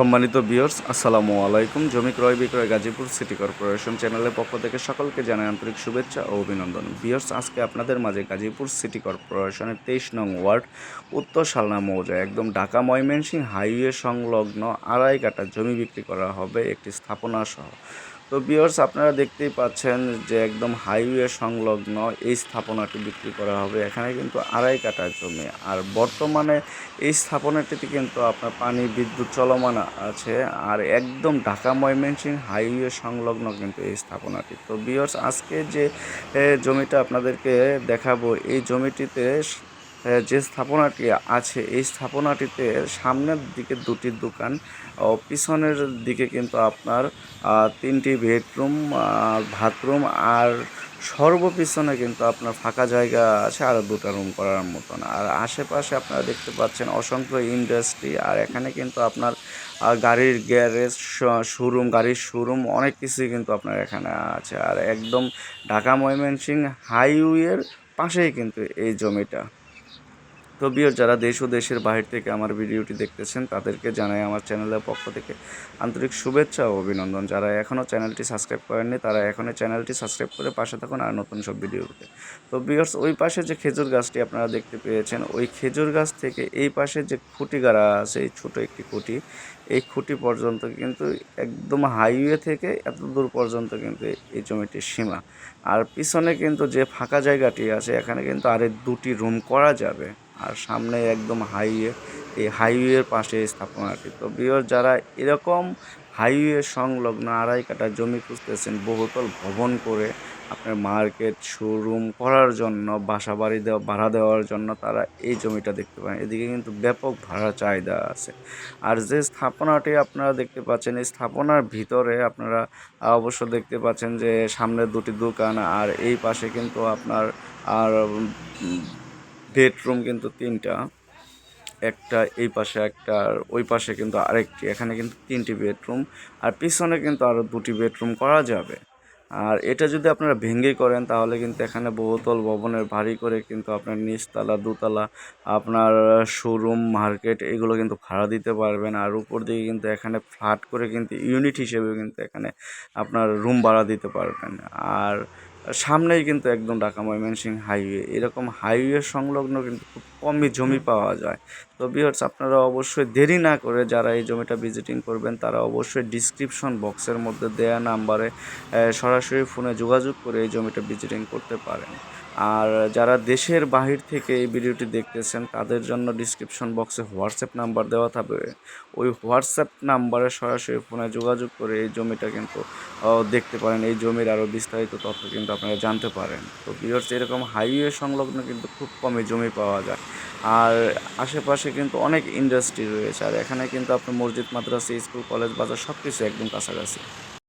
সম্মানিত বিয়র্স আসসালামু আলাইকুম। জমি ক্রয় বিক্রয় গাজীপুর সিটি কর্পোরেশন চ্যানেলের পক্ষ থেকে সকলকে জানাই আন্তরিক শুভেচ্ছা ও অভিনন্দন। বিয়র্স আজকে আপনাদের মাঝে গাজীপুর সিটি কর্পোরেশনের তেইশ নং ওয়ার্ড, উত্তর সালনা মৌজা একদম ঢাকা ময়মনসিংহ হাইওয়ে সংলগ্ন আড়াই কাটা জমি বিক্রি করা হবে একটি স্থাপনা সহ। তো বিয়ার্স আপনারা দেখতেই পাচ্ছেন যে একদম হাইওয়ে সংলগ্ন এই স্থাপনাটি বিক্রি করা হবে। এখানে কিন্তু আড়াই কাটা জমি। আর বর্তমানে এই স্থাপনাটিতে কিন্তু আপনার পানি বিদ্যুৎ চলমান আছে। আর একদম ঢাকা ময়মনসিংহ হাইওয়ে সংলগ্ন কিন্তু এই স্থাপনাটি। তো বিয়ার্স আজকে যে জমিটা আপনাদেরকে দেখাবো, এই জমিটিতে যে স্থাপনাটি আছে, এই স্থাপনাটিতে সামনের দিকে দুটি দোকান, ও পিছনের দিকে কিন্তু আপনার তিনটি বেডরুম বাথরুম, আর সর্বপিছনে কিন্তু আপনার ফাঁকা জায়গা আছে আর দুটো রুম করার মতন। আর আশেপাশে আপনারা দেখতে পাচ্ছেন অসংখ্য ইন্ডাস্ট্রি, আর এখানে কিন্তু আপনার গাড়ির গ্যারেজ শোরুম, গাড়ির শোরুম, অনেক কিছুই কিন্তু আপনার এখানে আছে। আর একদম ঢাকা ময়মনসিংহ হাইওয়ের পাশেই কিন্তু এই জমিটা। তো বিয়ার যারা দেশ ও দেশের বাহির থেকে আমার ভিডিওটি দেখতেছেন, তাদেরকে জানাই আমার চ্যানেলের পক্ষ থেকে আন্তরিক শুভেচ্ছা ও অভিনন্দন। যারা এখনও চ্যানেলটি সাবস্ক্রাইব করেননি, তারা এখনও চ্যানেলটি সাবস্ক্রাইব করে পাশে থাকুন আর নতুন সব ভিডিওতে। তো বিয়ার্স ওই পাশে যে খেজুর গাছটি আপনারা দেখতে পেয়েছেন, ওই খেজুর গাছ থেকে এই পাশে যে খুঁটি গাড়া আছে, এই ছোটো একটি খুঁটি, এই খুঁটি পর্যন্ত কিন্তু একদম হাইওয়ে থেকে এত দূর পর্যন্ত কিন্তু এই জমিটির সীমা। আর পিছনে কিন্তু যে ফাঁকা জায়গাটি আছে, এখানে কিন্তু আরে দুটি রুম করা যাবে। আর সামনে একদম হাইওয়ে, এই হাইওয়ের পাশে স্থাপনাটি তো বিয়র যারা এরকম হাইওয়ে সংলগ্ন আড়াই কাটা জমি খুঁজতেছেন, বহুতল ভবন করে আপনার মার্কেট, শোরুম করার জন্য বাসা বাড়ি দেওয়া, ভাড়া দেওয়ার জন্য তারা এই জমিটা দেখতে পান এদিকে কিন্তু ব্যাপক ভাড়া চাহিদা আছে। আর যে স্থাপনাটি আপনারা দেখতে পাচ্ছেন, এই স্থাপনার ভিতরে আপনারা অবশ্য দেখতে পাচ্ছেন যে সামনে দুটি দোকান আর এই পাশে কিন্তু আপনার আর বেডরুম কিন্তু তিনটা। একটা এই পাশে, একটা আর ওই পাশে কিন্তু আরেকটি। এখানে কিন্তু তিনটি বেডরুম আর পিছনে কিন্তু আরও দুটি বেডরুম করা যাবে। আর এটা যদি আপনারা ভেঙে করেন, তাহলে কিন্তু এখানে বহুতল ভবনের ভারী করে কিন্তু আপনার নিচতলা, দুতলা, আপনার শোরুম মার্কেট এগুলো কিন্তু ভাড়া দিতে পারবেন। আর উপর দিকে কিন্তু এখানে ফ্ল্যাট করে কিন্তু ইউনিট হিসেবে কিন্তু এখানে আপনার রুম ভাড়া দিতে পারবেন। আর সামনেই কিন্তু একদম ঢাকা ময়মনসিংহ হাইওয়ে এরকম হাইওয়ে সংলগ্ন কিন্তু খুব কমই জমি পাওয়া যায়। তো বিহার্স আপনারা অবশ্যই দেরি না করে যারা এই জমিটা ভিজিটিং করবেন তারা অবশ্যই ডিসক্রিপশন বক্সের মধ্যে দেয়া নাম্বারে সরাসরি ফোনে যোগাযোগ করে এই জমিটা ভিজিটিং করতে পারেন। আর যারা দেশের বাহির থেকে এই ভিডিওটি দেখতেছেন, তাদের জন্য ডিসক্রিপশন বক্সে হোয়াটসঅ্যাপ নাম্বার দেওয়া থাকবে। ওই হোয়াটসঅ্যাপ নাম্বারে সরাসরি ফোনে যোগাযোগ করে এই জমিটা কিন্তু দেখতে পারেন। এই জমির আরও বিস্তারিত তথ্য কিন্তু আপনারা জানতে পারেন। তো বিহার্স এরকম হাইওয়ে সংলগ্ন কিন্তু খুব কমই জমি পাওয়া যায়। আর আশেপাশে কিন্তু অনেক ইন্ডাস্ট্রি রয়েছে। আর এখানে কিন্তু আপনার মসজিদ, মাদ্রাসা, স্কুল, কলেজ, বাজার সব কিছু একদম কাছাকাছি।